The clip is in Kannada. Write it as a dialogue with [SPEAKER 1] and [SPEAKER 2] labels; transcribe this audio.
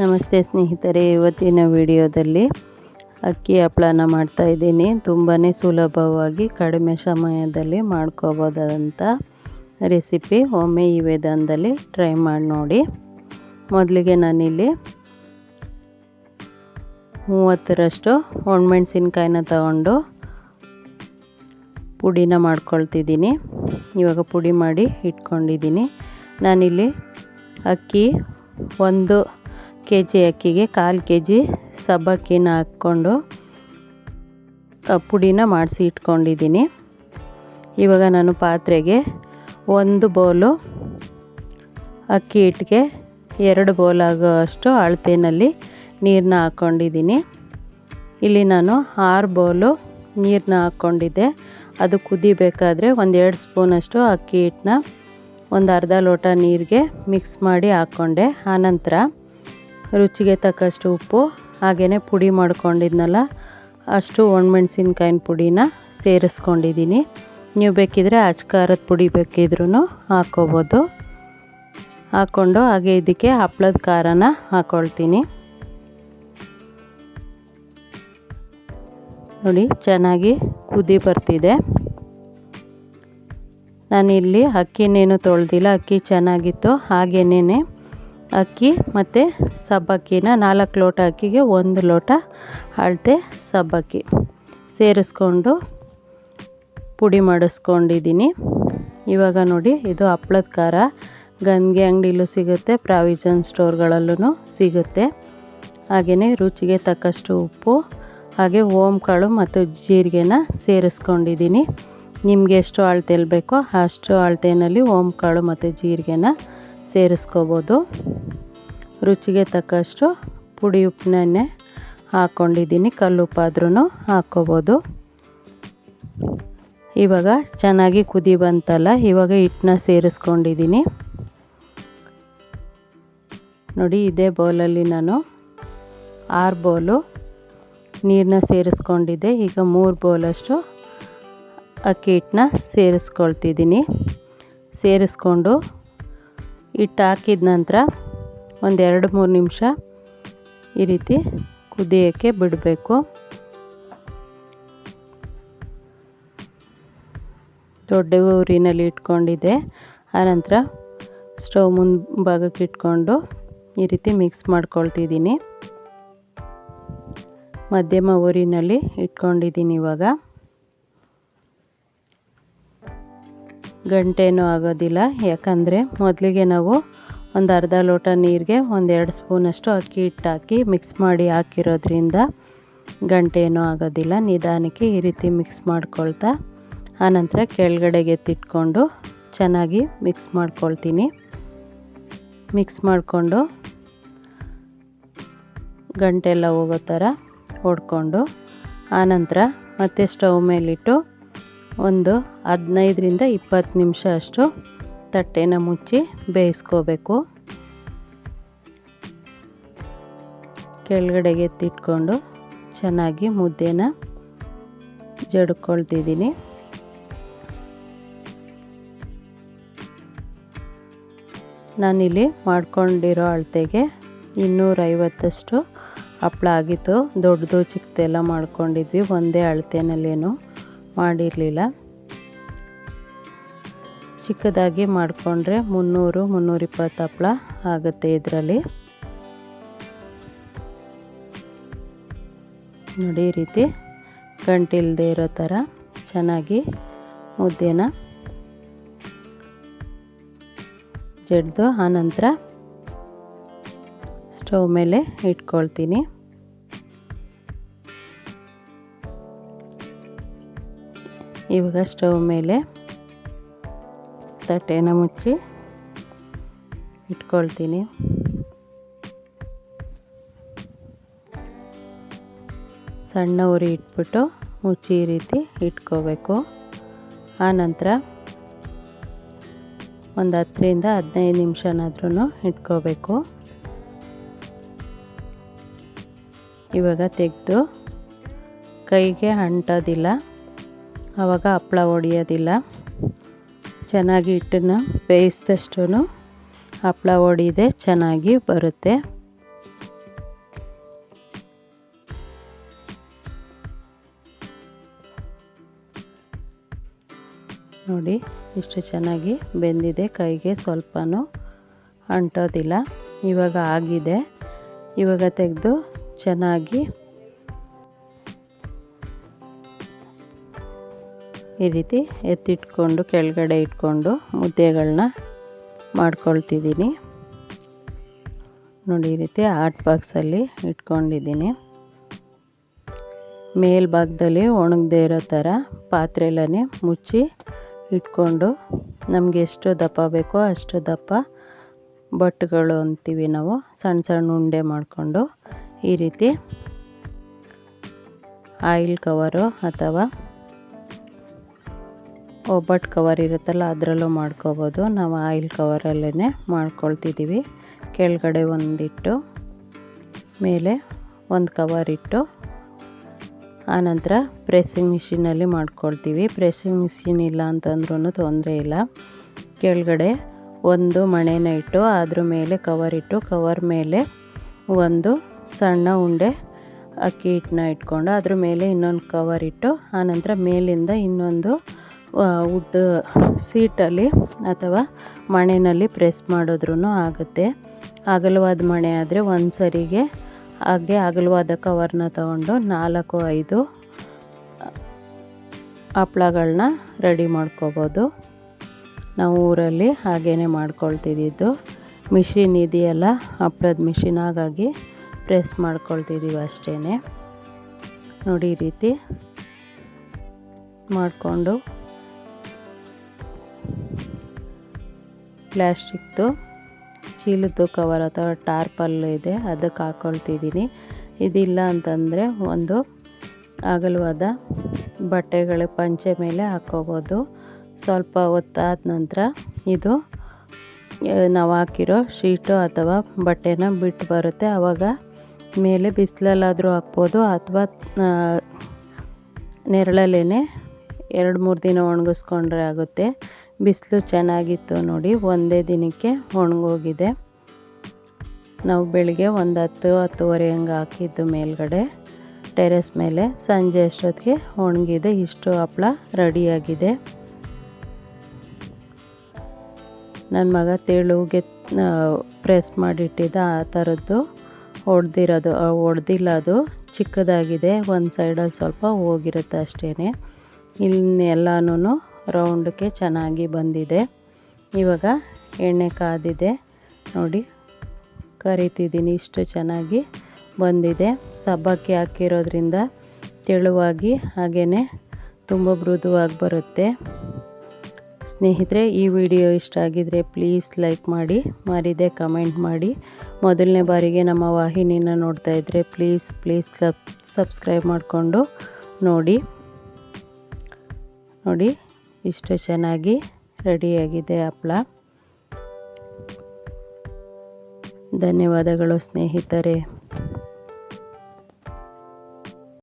[SPEAKER 1] ನಮಸ್ತೆ ಸ್ನೇಹಿತರೆ, ಇವತ್ತಿನ ವಿಡಿಯೋದಲ್ಲಿ ಅಕ್ಕಿ ಹಪ್ಪಳನ ಮಾಡ್ತಾಯಿದ್ದೀನಿ ತುಂಬಾ ಸುಲಭವಾಗಿ ಕಡಿಮೆ ಸಮಯದಲ್ಲಿ ಮಾಡ್ಕೋಬೋದಂಥ ರೆಸಿಪಿ ಒಮ್ಮೆ ಈ ವಿಧಾನದಲ್ಲಿ ಟ್ರೈ ಮಾಡಿ ನೋಡಿ. ಮೊದಲಿಗೆ ನಾನಿಲ್ಲಿ ಮೂವತ್ತರಷ್ಟು ಒಣಮೆಣ್ಸಿನ್ಕಾಯಿನ ತಗೊಂಡು ಪುಡಿನ ಮಾಡ್ಕೊಳ್ತಿದ್ದೀನಿ. ಇವಾಗ ಪುಡಿ ಮಾಡಿ ಇಟ್ಕೊಂಡಿದ್ದೀನಿ. ನಾನಿಲ್ಲಿ ಅಕ್ಕಿ ಒಂದು ಕೆ ಜಿ ಅಕ್ಕಿಗೆ ಕಾಲು ಕೆ ಜಿ ಸಬ್ಬಕ್ಕಿನ ಹಾಕ್ಕೊಂಡು ಪುಡಿನ ಮಾಡಿಸಿ ಇಟ್ಕೊಂಡಿದ್ದೀನಿ. ಇವಾಗ ನಾನು ಪಾತ್ರೆಗೆ ಒಂದು ಬೌಲು ಅಕ್ಕಿ ಹಿಟ್ಟಿಗೆ ಎರಡು ಬೌಲ್ ಆಗೋ ಅಷ್ಟು ಅಳತೆಯಲ್ಲಿ ನೀರನ್ನ ಹಾಕ್ಕೊಂಡಿದ್ದೀನಿ. ಇಲ್ಲಿ ನಾನು ಆರು ಬೌಲು ನೀರನ್ನ ಹಾಕ್ಕೊಂಡಿದ್ದೆ. ಅದು ಕುದಿಬೇಕಾದ್ರೆ ಒಂದೆರಡು ಸ್ಪೂನಷ್ಟು ಅಕ್ಕಿ ಹಿಟ್ಟನ್ನ ಒಂದು ಅರ್ಧ ಲೋಟ ನೀರಿಗೆ ಮಿಕ್ಸ್ ಮಾಡಿ ಹಾಕ್ಕೊಂಡೆ. ಆನಂತರ ರುಚಿಗೆ ತಕ್ಕಷ್ಟು ಉಪ್ಪು ಹಾಗೆಯೇ ಪುಡಿ ಮಾಡ್ಕೊಂಡಿದ್ನಲ್ಲ, ಅಷ್ಟು ಒಣಮೆಣ್ಸಿನ್ಕಾಯಿನ ಪುಡಿನ ಸೇರಿಸ್ಕೊಂಡಿದ್ದೀನಿ. ನೀವು ಬೇಕಿದ್ರೆ ಖಾರದ ಪುಡಿ ಬೇಕಿದ್ರೂ ಹಾಕ್ಕೋಬೋದು. ಹಾಕ್ಕೊಂಡು ಹಾಗೆ ಇದಕ್ಕೆ ಹಪ್ಳದ ಖಾರನ ಹಾಕ್ಕೊಳ್ತೀನಿ ನೋಡಿ, ಚೆನ್ನಾಗಿ ಕುದಿ ಬರ್ತಿದೆ. ನಾನಿಲ್ಲಿ ಅಕ್ಕಿನೇನು ತೊಳೆದಿಲ್ಲ, ಅಕ್ಕಿ ಚೆನ್ನಾಗಿತ್ತು ಹಾಗೇನೇ ಅಕ್ಕಿ ಮತ್ತು ಸಬ್ಬಕ್ಕಿನ ನಾಲ್ಕು ಲೋಟ ಅಕ್ಕಿಗೆ ಒಂದು ಲೋಟ ಅಳತೆ ಸಬ್ಬಕ್ಕಿ ಸೇರಿಸ್ಕೊಂಡು ಪುಡಿ ಮಾಡಿಸ್ಕೊಂಡಿದ್ದೀನಿ. ಇವಾಗ ನೋಡಿ, ಇದು ಹಪ್ಳದ ಖಾರ. ಗಂಗೆ ಅಂಗಡಿಲೂ ಸಿಗುತ್ತೆ ಪ್ರಾವಿಷನ್ ಸ್ಟೋರ್ಗಳಲ್ಲೂ ಸಿಗುತ್ತೆ. ಹಾಗೆಯೇ ರುಚಿಗೆ ತಕ್ಕಷ್ಟು ಉಪ್ಪು, ಹಾಗೆ ಓಮ್ ಕಾಳು ಮತ್ತು ಜೀರಿಗೆನ ಸೇರಿಸ್ಕೊಂಡಿದ್ದೀನಿ. ನಿಮಗೆ ಎಷ್ಟು ಅಳತೆಯಲ್ಲಿ ಬೇಕೋ ಅಷ್ಟು ಅಳತೆಯಲ್ಲಿ ಕಾಳು ಮತ್ತು ಜೀರಿಗೆನ ಸೇರಿಸ್ಕೋಬೋದು. ರುಚಿಗೆ ತಕ್ಕಷ್ಟು ಪುಡಿ ಉಪ್ಪನ್ನೇ ಹಾಕ್ಕೊಂಡಿದ್ದೀನಿ ಕಲ್ಲುಪ್ಪಾದ್ರೂ ಹಾಕ್ಕೋಬೋದು. ಇವಾಗ ಚೆನ್ನಾಗಿ ಕುದಿ ಬಂತಲ್ಲ, ಇವಾಗ ಹಿಟ್ಟನ್ನ ಸೇರಿಸ್ಕೊಂಡಿದ್ದೀನಿ. ನೋಡಿ, ಇದೇ ಬೌಲಲ್ಲಿ ನಾನು ಆರು ಬೌಲು ನೀರನ್ನ ಸೇರಿಸ್ಕೊಂಡಿದ್ದೆ. ಈಗ ಮೂರು ಬೌಲಷ್ಟು ಅಕ್ಕಿ ಹಿಟ್ಟನ್ನ ಸೇರಿಸ್ಕೊಳ್ತಿದ್ದೀನಿ. ಸೇರಿಸ್ಕೊಂಡು ಹಿಟ್ಟು ಹಾಕಿದ ನಂತರ ಒಂದು ಎರಡು ಮೂರು ನಿಮಿಷ ಈ ರೀತಿ ಕುದಿಯೋಕ್ಕೆ ಬಿಡಬೇಕು. ದೊಡ್ಡ ಊರಿನಲ್ಲಿ ಇಟ್ಕೊಂಡಿದ್ದೆ. ಆನಂತರ ಸ್ಟವ್ ಮುಂಭಾಗಕ್ಕೆ ಇಟ್ಕೊಂಡು ಈ ರೀತಿ ಮಿಕ್ಸ್ ಮಾಡ್ಕೊಳ್ತಿದ್ದೀನಿ. ಮಧ್ಯಮ ಊರಿನಲ್ಲಿ ಇಟ್ಕೊಂಡಿದ್ದೀನಿ ಇವಾಗ. ಗಂಟೆನೂ ಆಗೋದಿಲ್ಲ, ಯಾಕಂದರೆ ಮೊದಲಿಗೆ ನಾವು ಒಂದು ಅರ್ಧ ಲೋಟ ನೀರಿಗೆ ಒಂದೆರಡು ಸ್ಪೂನಷ್ಟು ಅಕ್ಕಿ ಹಿಟ್ಟು ಹಾಕಿ ಮಿಕ್ಸ್ ಮಾಡಿ ಹಾಕಿರೋದ್ರಿಂದ ಗಂಟೆ ಏನೂ ಆಗೋದಿಲ್ಲ. ನಿಧಾನಕ್ಕೆ ಈ ರೀತಿ ಮಿಕ್ಸ್ ಮಾಡ್ಕೊಳ್ತಾ ಆನಂತರ ಕೆಳಗಡೆಗೆ ಎತ್ತಿಟ್ಕೊಂಡು ಚೆನ್ನಾಗಿ ಮಿಕ್ಸ್ ಮಾಡ್ಕೊಳ್ತೀನಿ. ಮಿಕ್ಸ್ ಮಾಡಿಕೊಂಡು ಗಂಟೆಲ್ಲ ಹೋಗೋ ಥರ ಹೊಡ್ಕೊಂಡು ಆನಂತರ ಮತ್ತೆ ಸ್ಟವ್ ಮೇಲಿಟ್ಟು ಒಂದು ಹದಿನೈದರಿಂದ ಇಪ್ಪತ್ತು ನಿಮಿಷ ಅಷ್ಟು ತಟ್ಟೆನ ಮುಚ್ಚಿ ಬೇಯಿಸ್ಕೋಬೇಕು. ಕೆಳಗಡೆಗೆ ಎತ್ತಿಟ್ಕೊಂಡು ಚೆನ್ನಾಗಿ ಮುದ್ದೆನ ಜಡ್ಕೊಳ್ತಿದ್ದೀನಿ. ನಾನಿಲ್ಲಿ ಮಾಡ್ಕೊಂಡಿರೋ ಅಳತೆಗೆ ಇನ್ನೂರೈವತ್ತಷ್ಟು ಹಪ್ಪಳ ಆಗಿತ್ತು. ದೊಡ್ಡದು ಚಿಕ್ಕದೆಲ್ಲ ಮಾಡ್ಕೊಂಡಿದ್ವಿ. ಒಂದೇ ಅಳತೆನಲ್ಲೇನು ಮಾಡಿರಲಿಲ್ಲ. ಚಿಕ್ಕದಾಗಿ ಮಾಡಿಕೊಂಡ್ರೆ ಮುನ್ನೂರು, ಮುನ್ನೂರಿಪ್ಪತ್ತು ಹಪ್ಳ ಆಗುತ್ತೆ ಇದರಲ್ಲಿ. ನೋಡಿ ರೀತಿ ಗಂಟಿಲ್ದೇ ಇರೋ ಥರ ಚೆನ್ನಾಗಿ ಮುದ್ದೆನ ಜಡ್ದು ಆನಂತರ ಸ್ಟವ್ ಮೇಲೆ ಇಟ್ಕೊಳ್ತೀನಿ. ಇವಾಗ ಸ್ಟವ್ ಮೇಲೆ ತಟ್ಟೆನ ಮುಚ್ಚಿ ಇಟ್ಕೊಳ್ತೀನಿ. ಸಣ್ಣ ಉರಿ ಇಟ್ಬಿಟ್ಟು ಮುಚ್ಚಿ ಈ ರೀತಿ ಇಟ್ಕೋಬೇಕು. ಆನಂತರ ಒಂದು ಹತ್ತರಿಂದ ಹದಿನೈದು ನಿಮಿಷನಾದ್ರೂ ಇಟ್ಕೋಬೇಕು. ಇವಾಗ ತೆಗೆದು ಕೈಗೆ ಅಂಟೋದಿಲ್ಲ ಆವಾಗ ಹಪ್ಪಳ ಹೊಡಿಯೋದಿಲ್ಲ. ಚೆನ್ನಾಗಿ ಹಿಟ್ಟನ್ನು ಬೇಯಿಸಿದಷ್ಟು ಹಪ್ಪಳ ಹೊಡಿದೆ ಚೆನ್ನಾಗಿ ಬರುತ್ತೆ. ನೋಡಿ, ಇಷ್ಟು ಚೆನ್ನಾಗಿ ಬೆಂದಿದೆ, ಕೈಗೆ ಸ್ವಲ್ಪನೂ ಅಂಟೋದಿಲ್ಲ. ಇವಾಗ ಆಗಿದೆ. ಇವಾಗ ತೆಗೆದು ಚೆನ್ನಾಗಿ ಈ ರೀತಿ ಎತ್ತಿಟ್ಕೊಂಡು, ಕೆಳಗಡೆ ಇಟ್ಕೊಂಡು ಮುದ್ದೆಗಳನ್ನ ಮಾಡ್ಕೊಳ್ತಿದ್ದೀನಿ. ನೋಡಿ, ಈ ರೀತಿ ಆರ್ಟ್ ಬಾಕ್ಸಲ್ಲಿ ಇಟ್ಕೊಂಡಿದ್ದೀನಿ. ಮೇಲ್ಭಾಗದಲ್ಲಿ ಒಣಗದೇ ಇರೋ ಥರ ಪಾತ್ರೆಲೇ ಮುಚ್ಚಿ ಇಟ್ಕೊಂಡು, ನಮಗೆ ಎಷ್ಟು ದಪ್ಪ ಬೇಕೋ ಅಷ್ಟು ದಪ್ಪ ಬಟ್ಟುಗಳು ಅಂತೀವಿ ನಾವು, ಸಣ್ಣ ಸಣ್ಣ ಉಂಡೆ ಮಾಡಿಕೊಂಡು ಈ ರೀತಿ ಆಯಿಲ್ ಕವರು ಅಥವಾ ಒಬ್ಬಟ್ಟು ಕವರ್ ಇರುತ್ತಲ್ಲ, ಅದರಲ್ಲೂ ಮಾಡ್ಕೋಬೋದು. ನಾವು ಆಯಿಲ್ ಕವರಲ್ಲೇ ಮಾಡ್ಕೊಳ್ತಿದ್ದೀವಿ ಕೆಳಗಡೆ ಒಂದಿಟ್ಟು, ಮೇಲೆ ಒಂದು ಕವರ್ ಇಟ್ಟು, ಆನಂತರ ಪ್ರೆಸ್ಸಿಂಗ್ ಮಿಷಿನಲ್ಲಿ ಮಾಡ್ಕೊಳ್ತೀವಿ. ಪ್ರೆಸ್ಸಿಂಗ್ ಮಿಷಿನ್ ಇಲ್ಲ ಅಂತಂದ್ರೂ ತೊಂದರೆ ಇಲ್ಲ. ಕೆಳಗಡೆ ಒಂದು ಮಣೆನ ಇಟ್ಟು ಅದ್ರ ಮೇಲೆ ಕವರ್ ಇಟ್ಟು ಕವರ್ ಮೇಲೆ ಒಂದು ಸಣ್ಣ ಉಂಡೆ ಅಕ್ಕಿ ಹಿಟ್ಟನ್ನ ಇಟ್ಕೊಂಡು ಅದ್ರ ಮೇಲೆ ಇನ್ನೊಂದು ಕವರ್ ಇಟ್ಟು, ಆನಂತರ ಮೇಲಿಂದ ಇನ್ನೊಂದು ವುಡ್ ಸೀಟಲ್ಲಿ ಅಥವಾ ಮಣೆಯಲ್ಲಿ ಪ್ರೆಸ್ ಮಾಡಿದ್ರೂ ಆಗುತ್ತೆ. ಅಗಲವಾದ ಮಣೆ ಆದರೆ ಒಂದು ಸರಿಗೆ ಹಾಗೆ ಅಗಲವಾದ ಕವರ್ನ ತಗೊಂಡು ನಾಲ್ಕು, ಐದು ಹಪ್ಳಗಳನ್ನ ರೆಡಿ ಮಾಡ್ಕೋಬೋದು. ನಾವು ಊರಲ್ಲಿ ಹಾಗೇ ಮಾಡ್ಕೊಳ್ತಿದ್ದಿದ್ದು ಮಿಷಿನ್ ಇದೆಯಲ್ಲ ಹಪ್ಪಳದ ಮಿಷಿನ್ ಹಾಗಾಗಿ ಪ್ರೆಸ್ ಮಾಡ್ಕೊಳ್ತಿದ್ದೀವಿ ಅಷ್ಟೇ ನೋಡಿ ರೀತಿ ಮಾಡಿಕೊಂಡು ಪ್ಲ್ಯಾಸ್ಟಿಕ್ದು ಚೀಲದ್ದು ಕವರ್ ಅಥವಾ ಟಾರ್ಪಲ್ಲು ಇದೆ. ಅದಕ್ಕೆ ಹಾಕ್ಕೊಳ್ತಿದ್ದೀನಿ ಇದಿಲ್ಲ ಅಂತಂದರೆ ಒಂದು ಅಗಲವಾದ ಬಟ್ಟೆಗಳು ಪಂಚೆ ಮೇಲೆ ಹಾಕ್ಕೋಬೋದು ಸ್ವಲ್ಪ ಹೊತ್ತಾದ ನಂತರ ಇದು ನಾವು ಹಾಕಿರೋ ಶೀಟು ಅಥವಾ ಬಟ್ಟೆನ ಬಿಟ್ಟು ಬರುತ್ತೆ. ಆವಾಗ ಮೇಲೆ ಬಿಸಿಲಲ್ಲಾದರೂ ಹಾಕ್ಬೋದು ಅಥವಾ ನೆರಳಲ್ಲೇ ಎರಡು ಮೂರು ದಿನ ಒಣಗಿಸ್ಕೊಂಡ್ರೆ ಆಗುತ್ತೆ. ಬಿಸಿಲು ಚೆನ್ನಾಗಿತ್ತು ನೋಡಿ, ಒಂದೇ ದಿನಕ್ಕೆ ಒಣಗೋಗಿದೆ. ನಾವು ಬೆಳಿಗ್ಗೆ ಒಂದು ಹತ್ತು, ಹತ್ತುವರೆ ಹಂಗೆ ಹಾಕಿದ್ದು ಮೇಲ್ಗಡೆ. ಟೆರೆಸ್ ಮೇಲೆ ಸಂಜೆ ಅಷ್ಟೊತ್ತಿಗೆ ಒಣಗಿದೆ, ಇಷ್ಟು ಹಪ್ಪಳ ರೆಡಿಯಾಗಿದೆ. ನನ್ನ ಮಗ ತೆಳುಗೆ ಪ್ರೆಸ್ ಮಾಡಿಟ್ಟಿದ್ದ ಆ ಥರದ್ದು ಹೊಡೆದಿರೋದು ಹೊಡೆದಿಲ್ಲ ಅದು, ಚಿಕ್ಕದಾಗಿದೆ, ಒಂದು ಸೈಡಲ್ಲಿ ಸ್ವಲ್ಪ ಹೋಗಿರುತ್ತೆ ಅಷ್ಟೇ ಇನ್ನೆಲ್ಲನೂ ರೌಂಡಕ್ಕೆ ಚೆನ್ನಾಗಿ ಬಂದಿದೆ. ಇವಾಗ ಎಣ್ಣೆ ಕಾದಿದೆ. ನೋಡಿ, ಕರಿತಿದ್ದೀನಿ, ಇಷ್ಟು ಚೆನ್ನಾಗಿ ಬಂದಿದೆ. ಸಬ್ಬಕ್ಕಿ ಹಾಕಿರೋದ್ರಿಂದ ತೆಳುವಾಗಿ ಹಾಗೆಯೇ ತುಂಬ ಮೃದುವಾಗಿ ಬರುತ್ತೆ. ಸ್ನೇಹಿತರೆ, ಈ ವಿಡಿಯೋ ಇಷ್ಟ ಆಗಿದರೆ ಪ್ಲೀಸ್ ಲೈಕ್ ಮಾಡಿ, ಮಾರಿದೆ ಕಮೆಂಟ್ ಮಾಡಿ. ಮೊದಲನೇ ಬಾರಿಗೆ ನಮ್ಮ ವಾಹಿನಿನ ನೋಡ್ತಾ ಇದ್ದರೆ ಪ್ಲೀಸ್ ಪ್ಲೀಸ್ ಸಬ್, ಸಬ್ಸ್ಕ್ರೈಬ್ ಮಾಡಿಕೊಂಡು ನೋಡಿ. ನೋಡಿ ಇಷ್ಟು ಚೆನ್ನಾಗಿ ರೆಡಿಯಾಗಿದೆ ಹಪ್ಳ. ಧನ್ಯವಾದಗಳು ಸ್ನೇಹಿತರೆ.